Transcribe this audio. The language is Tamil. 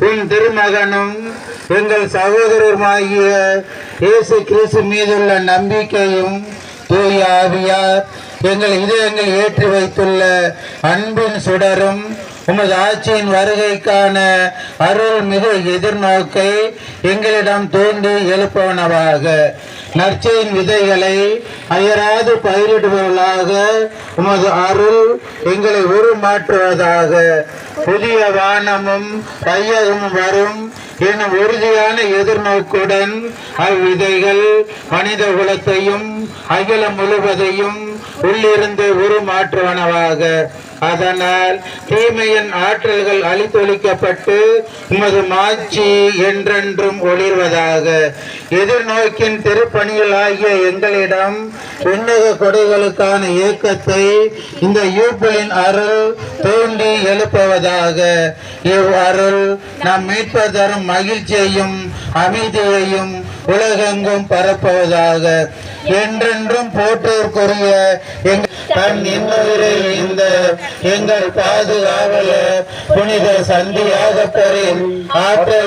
உன் திருமகனும் எங்கள் சகோதரருமாகிய இயேசு கிறிஸ்து மீதுள்ள நம்பிக்கையும் தூய ஆவியார் எங்கள் இதயங்கள் ஏற்றி வைத்துள்ள அன்பின் சுடரும் உமது ஆட்சியின் வருகைக்கான அருள் மிக எதிர்நோக்கை எங்களிடம் தோண்டி எழுப்பவனவாக நற்செயின் விதைகளை அயராது பயிரிடுபவர்களாக உமது அருள் எங்களை உருமாற்றுவதாக. புதிய வானமும் கையகமும் வரும் எனும் உறுதியான எதிர்நோக்குடன் அவ்விதைகள் மனித குலத்தையும் அகிலம் முழுவதையும் உள்ளிருந்து உருமாற்றுவனவாக. அதனால் தீமையின் ஆற்றல்கள் அழித்தொழிக்கப்பட்டு உமது மாட்சி என்றென்றும் ஒளிர்வதாக. எதிர்நோக்கின் திருப்பணிகளாகிய எங்களிடம் உன்னத கொடைகளுக்கான இயக்கத்தை இந்த யூப்பலின் அருள் தோண்டி எழுப்புவதாக. இவ் அருள் நம் மீட்பர் தரும் மகிழ்ச்சியையும் அமைதியையும் உலகெங்கும் பரப்புவதாக என்றென்றும் போற்றோர்க்குரிய எங்கள் தன் இன்னுயிரை இந்த எங்கள் பாதுகாவலர் புனித சந்தியாக பெறும் ஆற்றல்